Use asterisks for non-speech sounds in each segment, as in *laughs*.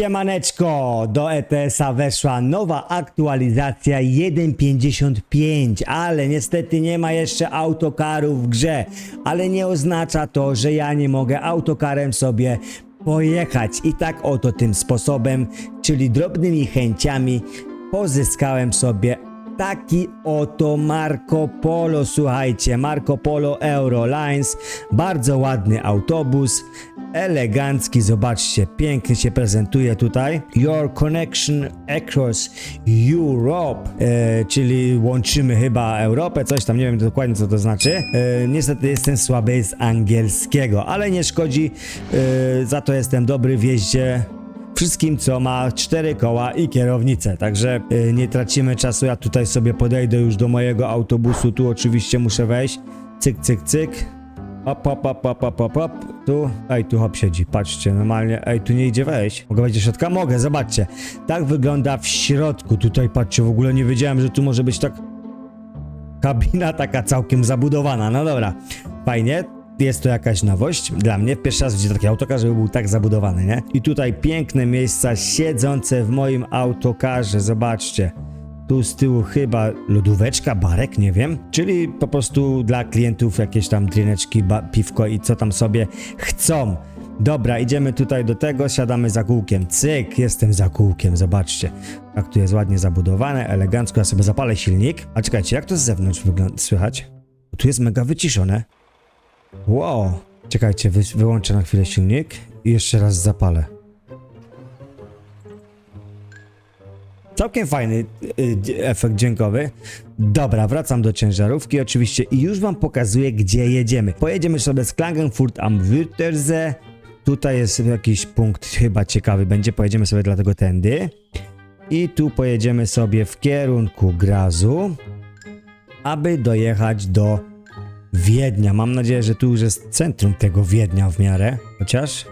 Siemaneczko, do ETS-a weszła nowa aktualizacja 1.55, ale niestety nie ma jeszcze autokarów w grze, ale nie oznacza to, że ja nie mogę autokarem sobie pojechać. I tak oto tym sposobem, czyli drobnymi chęciami pozyskałem sobie taki oto Marco Polo, słuchajcie, Marco Polo Eurolines, bardzo ładny autobus, elegancki, zobaczcie, pięknie się prezentuje tutaj. Your connection across Europe, e, czyli łączymy chyba Europę, coś tam, nie wiem dokładnie co to znaczy. E, niestety jestem słaby z angielskiego, ale nie szkodzi, e, za to jestem dobry w jeździe wszystkim, co ma cztery koła i kierownicę. Także y, nie tracimy czasu. Ja tutaj sobie podejdę już do mojego autobusu. Tu oczywiście muszę wejść. Cyk, cyk, cyk. Hop, hop, hop, hop, hop, hop, hop. Tu, ej, tu hop siedzi, patrzcie, normalnie, ej, tu nie idzie wejść. Mogę wejść do środka? Mogę, zobaczcie. Tak wygląda w środku. Tutaj, patrzcie, w ogóle nie wiedziałem, że tu może być tak kabina taka całkiem zabudowana. No dobra, fajnie. Jest to jakaś nowość dla mnie. Pierwszy raz widzę taki autokar, żeby był tak zabudowany, nie? I tutaj piękne miejsca siedzące w moim autokarze. Zobaczcie. Tu z tyłu chyba lodóweczka, barek, nie wiem. Czyli po prostu dla klientów jakieś tam drineczki, piwko i co tam sobie chcą. Dobra, idziemy tutaj do tego, siadamy za kółkiem. Cyk, jestem za kółkiem, zobaczcie. Jak tu jest ładnie zabudowane, elegancko. Ja sobie zapalę silnik. A czekajcie, jak to z zewnątrz wygląda? Słychać? Tu jest mega wyciszone. Wow. Czekajcie, wy, wyłączę na chwilę silnik i jeszcze raz zapalę. Całkiem fajny y, efekt dźwiękowy. Dobra, wracam do ciężarówki oczywiście i już wam pokazuję, gdzie jedziemy. Pojedziemy sobie z Klagenfurt am Wörthersee. Tutaj jest jakiś punkt chyba ciekawy będzie, pojedziemy sobie dlatego tędy. I tu pojedziemy sobie w kierunku Grazu, aby dojechać do Wiednia. Mam nadzieję, że tu już jest centrum tego Wiednia w miarę. Chociaż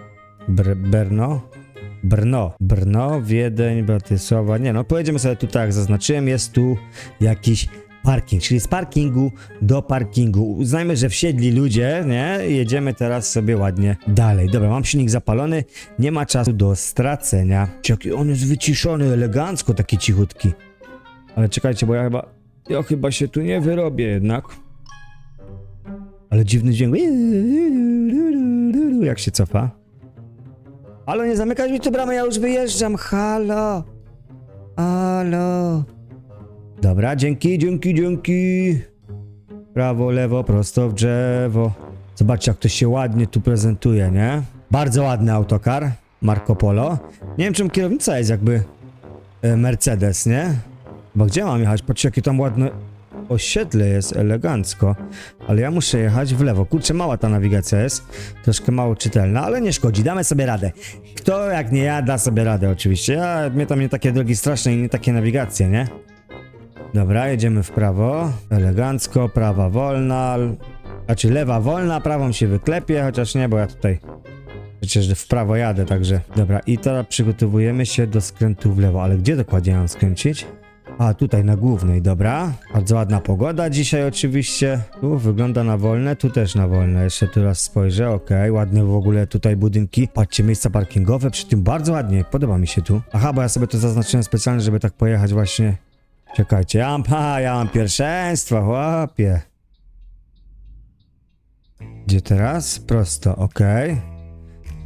Br Brno. Brno. Brno, Wiedeń, Bratysława. Nie no, pojedziemy sobie tu tak, zaznaczyłem. Jest tu jakiś parking, czyli z parkingu do parkingu. Uznajmy, że wsiedli ludzie, nie? Jedziemy teraz sobie ładnie dalej. Dobra, mam silnik zapalony. Nie ma czasu do stracenia. Jaki on jest wyciszony, elegancko, taki cichutki. Ale czekajcie, bo ja chyba... Ja chyba się tu nie wyrobię jednak. Ale dziwny dźwięk. Jak się cofa. Halo, nie zamykać mi tu bramy, ja już wyjeżdżam. Halo. Halo. Dobra, dzięki, dzięki, dzięki. Prawo, lewo, prosto w drzewo. Zobaczcie, jak to się ładnie tu prezentuje, nie? Bardzo ładny autokar. Marco Polo. Nie wiem, czym kierownica jest jakby e, Mercedes, nie? Bo gdzie mam jechać? Patrzcie, jakie tam ładne osiedle jest, elegancko. Ale ja muszę jechać w lewo. Kurczę, mała ta nawigacja jest. Troszkę mało czytelna, ale nie szkodzi. Damy sobie radę. Kto jak nie ja, da sobie radę oczywiście. Ja, mnie tam nie takie drogi straszne i nie takie nawigacje, nie? Dobra, jedziemy w prawo. Elegancko, prawa wolna. Znaczy lewa wolna, prawą się wyklepie, chociaż nie, bo ja tutaj przecież w prawo jadę, także... Dobra, i teraz przygotowujemy się do skrętu w lewo. Ale gdzie dokładnie mam skręcić? A, tutaj na głównej, dobra. Bardzo ładna pogoda dzisiaj oczywiście. Tu wygląda na wolne, tu też na wolne. Jeszcze tu raz spojrzę, okej. Ładne w ogóle tutaj budynki. Patrzcie, miejsca parkingowe, przy tym bardzo ładnie, podoba mi się tu. Aha, bo ja sobie to zaznaczyłem specjalnie, żeby tak pojechać właśnie. Czekajcie, ja mam, ha, ja mam pierwszeństwo, chłopie. Gdzie teraz? Prosto, okej.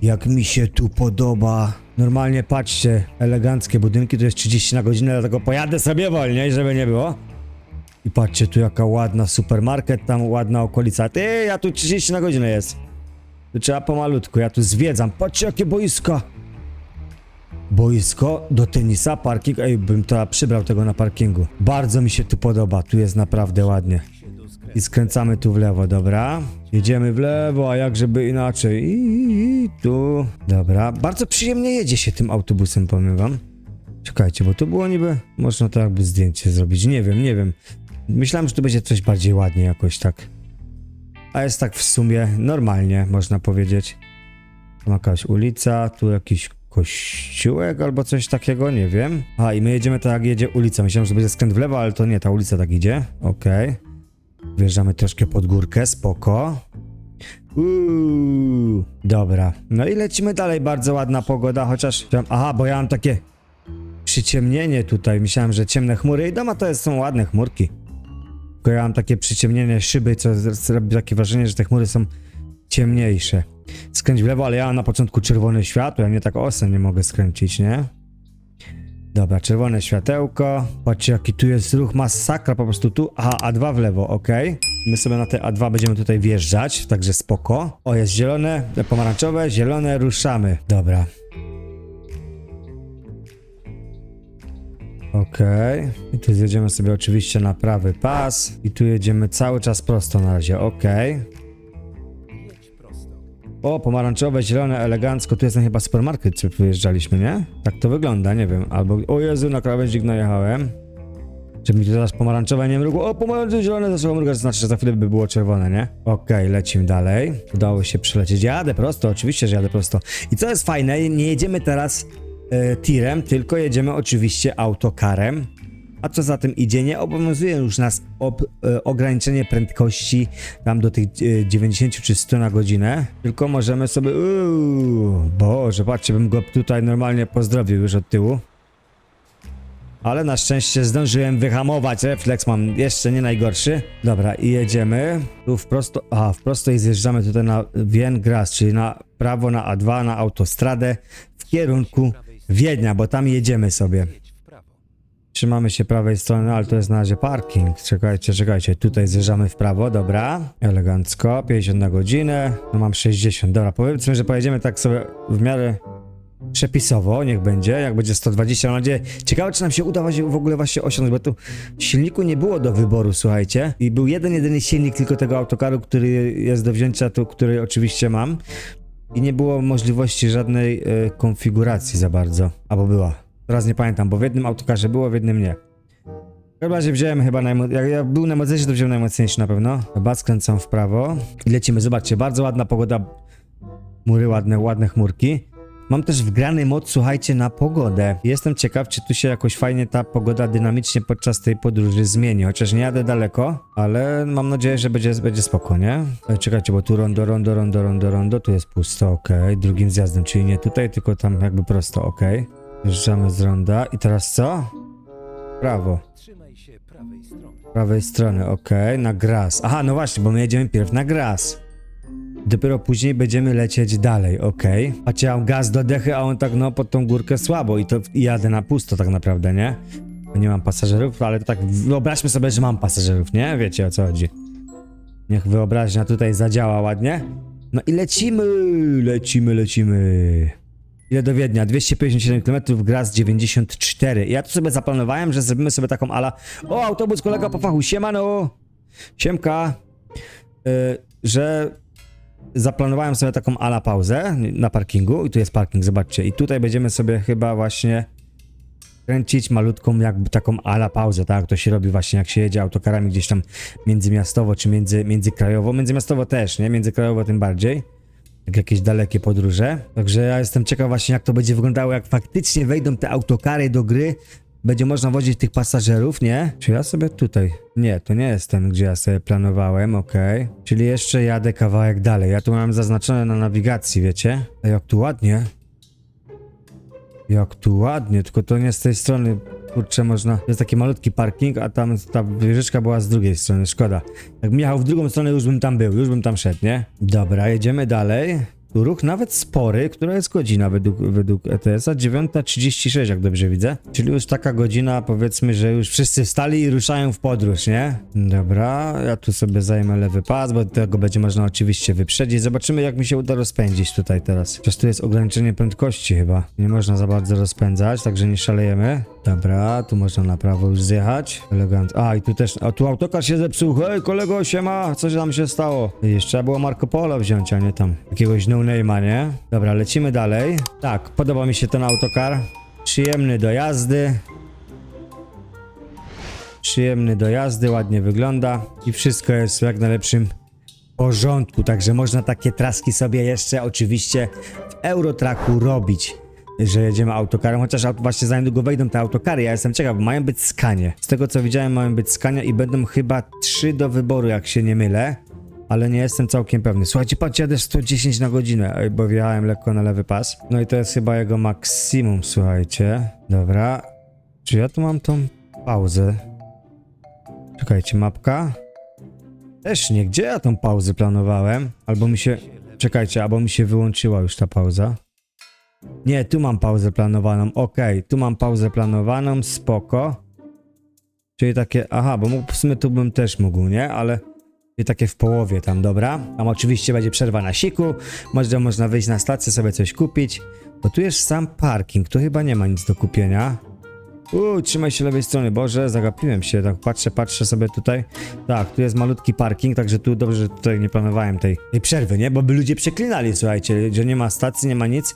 Jak mi się tu podoba. Normalnie patrzcie, eleganckie budynki, to jest 30 na godzinę, dlatego pojadę sobie wolniej, żeby nie było. I patrzcie, tu jaka ładna supermarket, tam ładna okolica. Ty, ja tu 30 na godzinę jest. Tu trzeba pomalutku, ja tu zwiedzam. Patrzcie, jakie boiska. Boisko do tenisa, parking. Ej, bym to przybrał tego na parkingu. Bardzo mi się tu podoba, tu jest naprawdę ładnie. I skręcamy tu w lewo, dobra. Jedziemy w lewo, a jak żeby inaczej. I, i, i tu. Dobra, bardzo przyjemnie jedzie się tym autobusem, powiem wam. Czekajcie, bo to było niby... Można to jakby zdjęcie zrobić, nie wiem, nie wiem. Myślałem, że to będzie coś bardziej ładnie jakoś tak. A jest tak w sumie normalnie, można powiedzieć. Tu jakaś ulica, tu jakiś kościółek albo coś takiego, nie wiem. A i my jedziemy tak jak jedzie ulica. Myślałem, że będzie skręt w lewo, ale to nie, ta ulica tak idzie. Okej. Wjeżdżamy troszkę pod górkę, spoko. Uuu, dobra. No i lecimy dalej, bardzo ładna pogoda, chociaż... Aha, bo ja mam takie przyciemnienie tutaj. Myślałem, że ciemne chmury i doma to są ładne chmurki. Tylko ja mam takie przyciemnienie szyby, co robi takie wrażenie, że te chmury są ciemniejsze. Skręć w lewo, ale ja mam na początku czerwone światło, ja nie tak osem nie mogę skręcić, nie? Dobra, czerwone światełko. Patrzcie, jaki tu jest ruch, masakra po prostu tu. Aha, A2 w lewo, ok. My sobie na te A2 będziemy tutaj wjeżdżać, także spoko. O, jest zielone, pomarańczowe, zielone, ruszamy. Dobra. Okej. I tu zjedziemy sobie oczywiście na prawy pas. I tu jedziemy cały czas prosto na razie, okej. O, pomarańczowe, zielone, elegancko. Tu jest ten chyba supermarket, czy wyjeżdżaliśmy, nie? Tak to wygląda, nie wiem. Albo, o Jezu, na krawędzik najechałem. Żeby mi tu teraz pomarańczowe nie mrugło. O, pomarańczowe, zielone zaczęło mrugać, znaczy, że za chwilę by było czerwone, nie? Okej, lecimy dalej. Udało się przelecieć. Jadę prosto, oczywiście, że jadę prosto. I co jest fajne, nie jedziemy teraz e, tirem, tylko jedziemy oczywiście autokarem. A co za tym idzie, nie obowiązuje już nas ob, e, ograniczenie prędkości tam do tych e, 90 czy 100 na godzinę, tylko możemy sobie. Uuu, Boże, patrzcie, bym go tutaj normalnie pozdrowił już od tyłu. Ale na szczęście zdążyłem wyhamować, refleks mam jeszcze nie najgorszy. Dobra, i jedziemy. Tu wprost, a wprost i zjeżdżamy tutaj na Wiengras, czyli na prawo na A2, na autostradę w kierunku Wiednia, bo tam jedziemy sobie. Trzymamy się prawej strony, ale to jest na razie parking. Czekajcie, czekajcie. Tutaj zjeżdżamy w prawo, dobra. Elegancko, 50 na godzinę. No mam 60. Dobra, powiedzmy, że pojedziemy tak sobie w miarę przepisowo, niech będzie. Jak będzie 120, mam nadzieję. Ciekawe, czy nam się uda w ogóle właśnie osiągnąć, bo tu silniku nie było do wyboru, słuchajcie. I był jeden, jedyny silnik tylko tego autokaru, który jest do wzięcia, tu, który oczywiście mam. I nie było możliwości żadnej e, konfiguracji za bardzo. Albo była. Teraz nie pamiętam, bo w jednym autokarze było, w jednym nie. W każdym razie wziąłem chyba najmocniejszy. Jak ja był najmocniejszy, to wziąłem najmocniejszy na pewno. Chyba skręcam w prawo. I lecimy. Zobaczcie, bardzo ładna pogoda. Mury ładne, ładne chmurki. Mam też wgrany mod, słuchajcie, na pogodę. Jestem ciekaw, czy tu się jakoś fajnie ta pogoda dynamicznie podczas tej podróży zmieni. Chociaż nie jadę daleko, ale mam nadzieję, że będzie, będzie spoko, nie? E, Czekajcie, bo tu rondo, rondo, rondo, rondo, rondo, tu jest pusto, okej. Drugim zjazdem, czyli nie tutaj, tylko tam jakby prosto, okej. Jeżdżamy z ronda i teraz co? Prawo. Trzymaj się prawej strony. prawej strony, okej, na gras. Aha, no właśnie, bo my jedziemy pierw na gras. Dopiero później będziemy lecieć dalej, okej. Patrzcie, ja mam gaz do dechy, a on tak no pod tą górkę słabo i to i jadę na pusto tak naprawdę, nie? Bo Nie mam pasażerów, ale to tak wyobraźmy sobie, że mam pasażerów, nie? Wiecie o co chodzi. Niech wyobraźnia tutaj zadziała ładnie. No i lecimy, lecimy, lecimy. Ile do Wiednia? 257 km, Graz 94. Ja tu sobie zaplanowałem, że zrobimy sobie taką ala. O, autobus kolega po fachu, siemano! Siemka! Yy, że zaplanowałem sobie taką ala pauzę na parkingu i tu jest parking, zobaczcie. I tutaj będziemy sobie chyba właśnie kręcić malutką jakby taką ala pauzę, tak? To się robi właśnie jak się jedzie autokarami gdzieś tam międzymiastowo czy między, międzykrajowo. Międzymiastowo też, nie? Międzykrajowo tym bardziej jakieś dalekie podróże. Także ja jestem ciekaw właśnie jak to będzie wyglądało, jak faktycznie wejdą te autokary do gry. Będzie można wozić tych pasażerów, nie? Czy ja sobie tutaj? Nie, to nie jest ten, gdzie ja sobie planowałem, okej. Czyli jeszcze jadę kawałek dalej. Ja tu mam zaznaczone na nawigacji, wiecie? A jak tu ładnie. Jak tu ładnie, tylko to nie z tej strony, kurczę, można... To jest taki malutki parking, a tam ta wieżyczka była z drugiej strony, szkoda. Jakbym jechał w drugą stronę, już bym tam był, już bym tam szedł, nie? Dobra, jedziemy dalej. Ruch nawet spory, która jest godzina według, według ETS-a, 9.36, jak dobrze widzę. Czyli już taka godzina, powiedzmy, że już wszyscy wstali i ruszają w podróż, nie? Dobra, ja tu sobie zajmę lewy pas, bo tego będzie można oczywiście wyprzedzić. Zobaczymy, jak mi się uda rozpędzić tutaj teraz. Przecież tu jest ograniczenie prędkości chyba. Nie można za bardzo rozpędzać, także nie szalejemy. Dobra, tu można na prawo już zjechać. Elegancko. A, i tu też, a tu autokar się zepsuł. Hej, kolego, siema, co się tam się stało? Jeszcze trzeba było Marco Polo wziąć, a nie tam jakiegoś no-name'a, nie? Dobra, lecimy dalej. Tak, podoba mi się ten autokar. Przyjemny do jazdy. Przyjemny do jazdy, ładnie wygląda i wszystko jest w jak najlepszym porządku, także można takie traski sobie jeszcze oczywiście w Eurotraku robić, że jedziemy autokarem, chociaż właśnie za niedługo wejdą te autokary, ja jestem ciekaw, bo mają być skanie. Z tego co widziałem mają być skania i będą chyba trzy do wyboru, jak się nie mylę. Ale nie jestem całkiem pewny. Słuchajcie, patrzcie, jadę 110 na godzinę, bo wjechałem lekko na lewy pas. No i to jest chyba jego maksimum, słuchajcie. Dobra. Czy ja tu mam tą pauzę? Czekajcie, mapka. Też nie, gdzie ja tą pauzę planowałem? Albo mi się... Czekajcie, albo mi się wyłączyła już ta pauza. Nie, tu mam pauzę planowaną, okej, tu mam pauzę planowaną, spoko. Czyli takie, aha, bo w sumie tu bym też mógł, nie? Ale czyli takie w połowie tam, dobra. Tam oczywiście będzie przerwa na siku, można, można wyjść na stację, sobie coś kupić. Bo tu jest sam parking, tu chyba nie ma nic do kupienia. Uuu, trzymaj się lewej strony, Boże, zagapiłem się, tak patrzę, patrzę sobie tutaj. Tak, tu jest malutki parking, także tu dobrze, że tutaj nie planowałem tej, tej przerwy, nie? Bo by ludzie przeklinali, słuchajcie, że nie ma stacji, nie ma nic,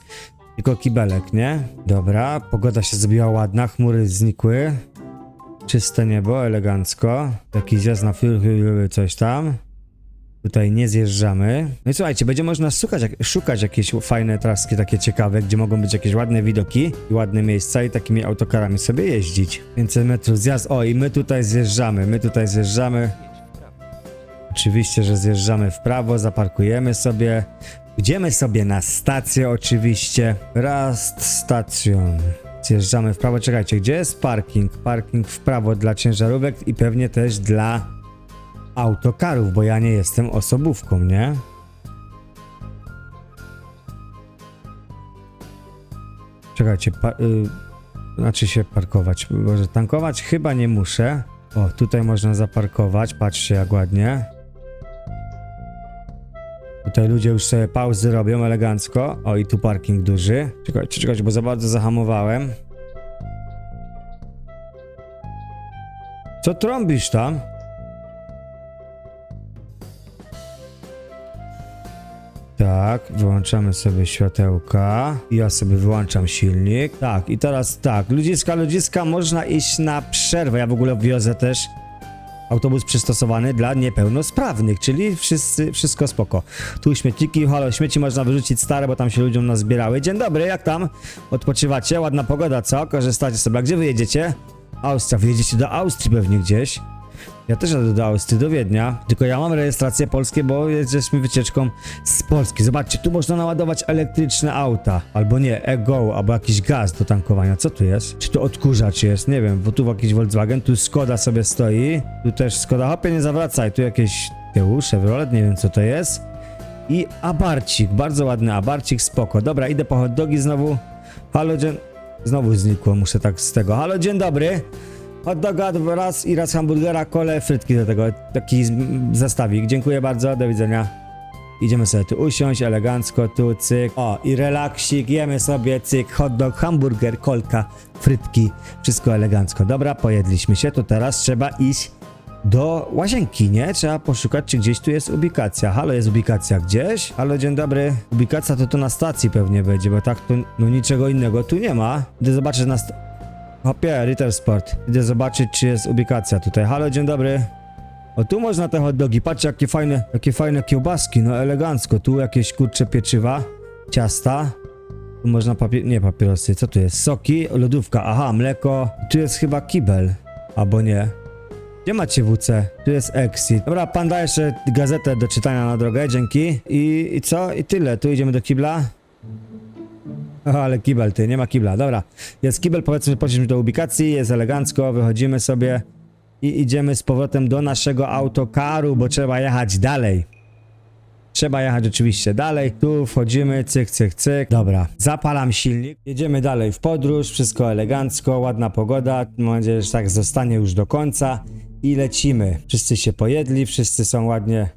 tylko kibelek, nie? Dobra, pogoda się zrobiła ładna, chmury znikły. Czyste niebo, elegancko. Taki zjazd na fiur, coś tam. Tutaj nie zjeżdżamy. No i słuchajcie, będzie można szukać, szukać jakieś fajne traski takie ciekawe, gdzie mogą być jakieś ładne widoki i ładne miejsca i takimi autokarami sobie jeździć. 500 metrów zjazd. O, i my tutaj zjeżdżamy, my tutaj zjeżdżamy. Oczywiście, że zjeżdżamy w prawo, zaparkujemy sobie. Idziemy sobie na stację oczywiście. Rast station. Zjeżdżamy w prawo. Czekajcie, gdzie jest parking? Parking w prawo dla ciężarówek i pewnie też dla autokarów, bo ja nie jestem osobówką, nie? Czekajcie, y- znaczy się parkować. Może tankować chyba nie muszę. O, tutaj można zaparkować. Patrzcie jak ładnie. Tutaj ludzie już sobie pauzy robią elegancko. O, i tu parking duży. Czekajcie, czekajcie, bo za bardzo zahamowałem. Co trąbisz tam? Tak, wyłączamy sobie światełka. Ja sobie wyłączam silnik. Tak, i teraz tak, ludziska, ludziska, można iść na przerwę. Ja w ogóle wiozę też autobus przystosowany dla niepełnosprawnych, czyli wszyscy, wszystko spoko. Tu śmietniki, halo, śmieci można wyrzucić stare, bo tam się ludziom nazbierały. Dzień dobry, jak tam? Odpoczywacie? Ładna pogoda, co? Korzystacie sobie. A gdzie wy jedziecie? Austria, wy jedziecie do Austrii pewnie gdzieś. Ja też jadę do Austrii, do Wiednia, tylko ja mam rejestrację polskie, bo jesteśmy wycieczką z Polski. Zobaczcie, tu można naładować elektryczne auta, albo nie, e-go, albo jakiś gaz do tankowania. Co tu jest? Czy to odkurzacz jest? Nie wiem, bo tu jakiś Volkswagen, tu Skoda sobie stoi, tu też Skoda, hopie nie zawracaj, tu jakieś tyłu, Chevrolet, nie wiem co to jest. I abarcik, bardzo ładny abarcik, spoko. Dobra, idę po hot dogi znowu. Halo, dzień... Znowu znikło, muszę tak z tego. Halo, dzień dobry. Hot doga raz i raz hamburgera, kole, frytki do tego. Taki zestawik. Dziękuję bardzo, do widzenia. Idziemy sobie tu usiąść, elegancko, tu cyk. O, i relaksik, jemy sobie, cyk, hot dog, hamburger, kolka, frytki. Wszystko elegancko. Dobra, pojedliśmy się, to teraz trzeba iść do łazienki, nie? Trzeba poszukać, czy gdzieś tu jest ubikacja. Halo, jest ubikacja gdzieś? Halo, dzień dobry. Ubikacja to tu na stacji pewnie będzie, bo tak to no niczego innego tu nie ma. Idę zobaczyć na sta- Hopie, Ritter Sport. Idę zobaczyć, czy jest ubikacja tutaj. Halo, dzień dobry. O, tu można te hot dogi. Patrzcie, jakie fajne, jakie fajne kiełbaski. No, elegancko. Tu jakieś kurcze pieczywa, ciasta. Tu można papier... nie papierosy. Co tu jest? Soki, lodówka. Aha, mleko. Tu jest chyba kibel. Albo nie. Gdzie macie WC? Tu jest exit. Dobra, pan da jeszcze gazetę do czytania na drogę, dzięki. I, I co? I tyle. Tu idziemy do kibla. O, *laughs* ale kibel ty, nie ma kibla. Dobra, jest kibel, powiedzmy, poszliśmy do ubikacji, jest elegancko, wychodzimy sobie i idziemy z powrotem do naszego autokaru, bo trzeba jechać dalej. Trzeba jechać oczywiście dalej. Tu wchodzimy, cyk, cyk, cyk. Dobra, zapalam silnik. Jedziemy dalej w podróż, wszystko elegancko, ładna pogoda. Mam nadzieję, że tak zostanie już do końca. I lecimy. Wszyscy się pojedli, wszyscy są ładnie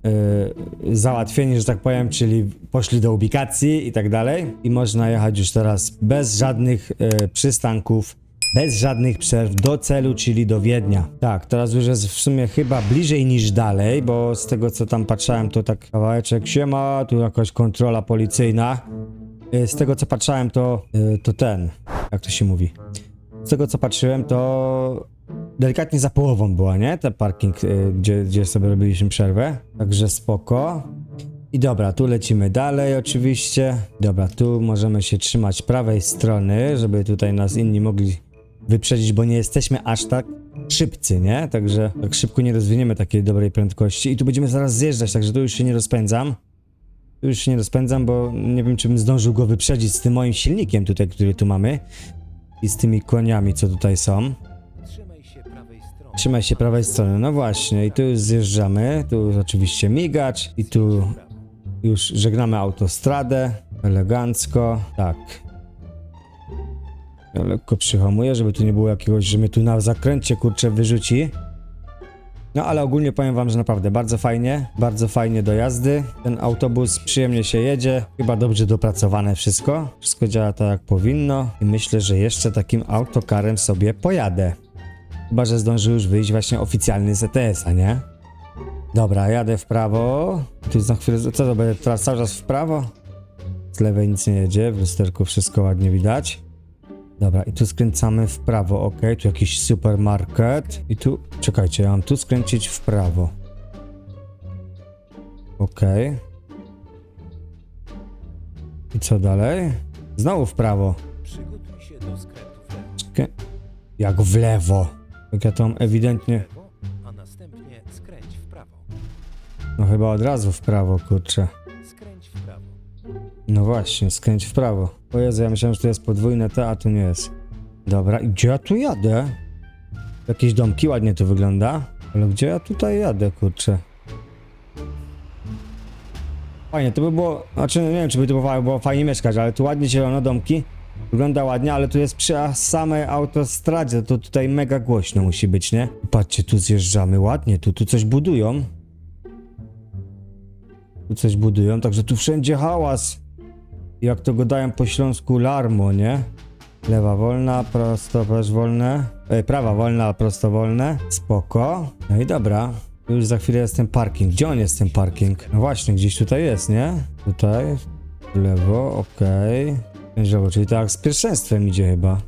yy, załatwieni, że tak powiem, czyli poszli do ubikacji i tak dalej. I można jechać już teraz bez żadnych yy, przystanków, bez żadnych przerw do celu, czyli do Wiednia. Tak, teraz już jest w sumie chyba bliżej niż dalej, bo z tego co tam patrzałem, to tak kawałeczek siema, tu jakaś kontrola policyjna. Y, Z tego co patrzałem, to, y, to ten, jak to się mówi? Z tego co patrzyłem, to delikatnie za połową była, nie? Ten parking, y, gdzie, gdzie sobie robiliśmy przerwę. Także spoko. I dobra, tu lecimy dalej oczywiście. Dobra, tu możemy się trzymać prawej strony, żeby tutaj nas inni mogli wyprzedzić, bo nie jesteśmy aż tak szybcy, nie? Także tak szybko nie rozwiniemy takiej dobrej prędkości i tu będziemy zaraz zjeżdżać, także tu już się nie rozpędzam. Tu już się nie rozpędzam, bo nie wiem, czy bym zdążył go wyprzedzić z tym moim silnikiem tutaj, który tu mamy i z tymi koniami, co tutaj są. Trzymaj się prawej strony, no właśnie, i tu już zjeżdżamy, tu już oczywiście migacz i tu już żegnamy autostradę, elegancko, tak. Ja lekko przyhamuję, żeby tu nie było jakiegoś, że mnie tu na zakręcie kurczę wyrzuci. No ale ogólnie powiem wam, że naprawdę bardzo fajnie, bardzo fajnie do jazdy. Ten autobus przyjemnie się jedzie, chyba dobrze dopracowane wszystko. Wszystko działa tak jak powinno i myślę, że jeszcze takim autokarem sobie pojadę. Chyba, że zdąży już wyjść właśnie oficjalny z ETS-a, nie? Dobra, jadę w prawo. Tu jest na chwilę. Co to będzie teraz cały czas w prawo? Z lewej nic nie jedzie, w lusterku wszystko ładnie widać. Dobra, i tu skręcamy w prawo, ok. Tu jakiś supermarket. I tu. Czekajcie, ja mam tu skręcić w prawo. Ok. I co dalej? Znowu w prawo. Przygotuj się do skrętu w lewo. Jak w lewo. Jak ja tam ewidentnie. A następnie skręć w prawo. No chyba od razu w prawo, kurczę. Skręć w prawo. No właśnie, skręć w prawo. O Jezu, ja myślałem, że to jest podwójne T, a tu nie jest. Dobra, i gdzie ja tu jadę? Jakieś domki, ładnie to wygląda. Ale gdzie ja tutaj jadę, kurczę? Fajnie, to by było... Znaczy, nie wiem, czy by to było, było fajnie mieszkać, ale tu ładnie zielono domki. Wygląda ładnie, ale tu jest przy samej autostradzie, to tutaj mega głośno musi być, nie? Patrzcie, tu zjeżdżamy ładnie, tu, tu coś budują. Tu coś budują, także tu wszędzie hałas. Jak to go dają po śląsku larmo, nie? Lewa wolna, prosto też wolne. E, prawa wolna, prosto wolne. Spoko. No i dobra. Już za chwilę jest ten parking. Gdzie on jest ten parking? No właśnie, gdzieś tutaj jest, nie? Tutaj. W lewo, okej. Okay. Lewo, czyli tak z pierwszeństwem idzie chyba.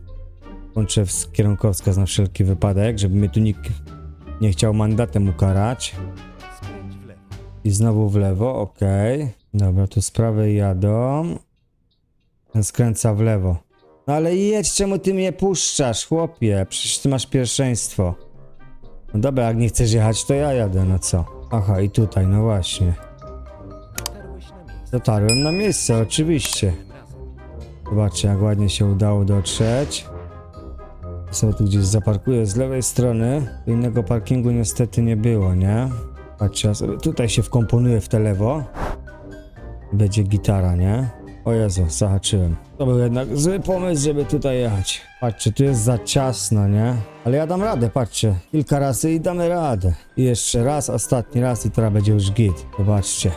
W kierunkowskaz na wszelki wypadek, żeby mnie tu nikt nie chciał mandatem ukarać. I znowu w lewo, okej. Dobra, tu z prawej jadą. Skręca w lewo. No ale jedź, czemu ty mnie puszczasz, chłopie? Przecież ty masz pierwszeństwo. No dobra, jak nie chcesz jechać, to ja jadę, no co? Aha, i tutaj, no właśnie. Dotarłem na miejsce, oczywiście. Zobaczcie, jak ładnie się udało dotrzeć. Sobie tu gdzieś zaparkuję z lewej strony. Innego parkingu niestety nie było, nie? Patrzcie, ja sobie tutaj się wkomponuję w te lewo. Będzie gitara, nie? O Jezu, zahaczyłem. To był jednak zły pomysł, żeby tutaj jechać. Patrzcie, tu jest za ciasno, nie? Ale ja dam radę, patrzcie. Kilka razy i damy radę. I jeszcze raz, ostatni raz i teraz będzie już git. Zobaczcie.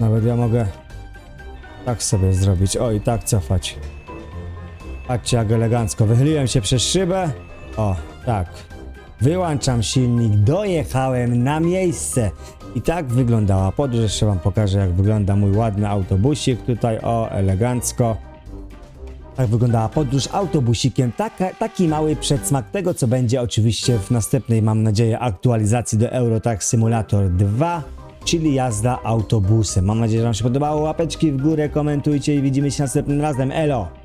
Nawet ja mogę tak sobie zrobić. O, i tak cofać. Patrzcie, jak elegancko. Wychyliłem się przez szybę. O, tak. Wyłączam silnik, dojechałem na miejsce. I tak wyglądała podróż. Jeszcze wam pokażę, jak wygląda mój ładny autobusik tutaj. O, elegancko. Tak wyglądała podróż autobusikiem. Taka, taki mały przedsmak tego, co będzie oczywiście w następnej, mam nadzieję, aktualizacji do Eurotrack Simulator 2, czyli jazda autobusem. Mam nadzieję, że Wam się podobało. Łapeczki w górę, komentujcie i widzimy się następnym razem. Elo!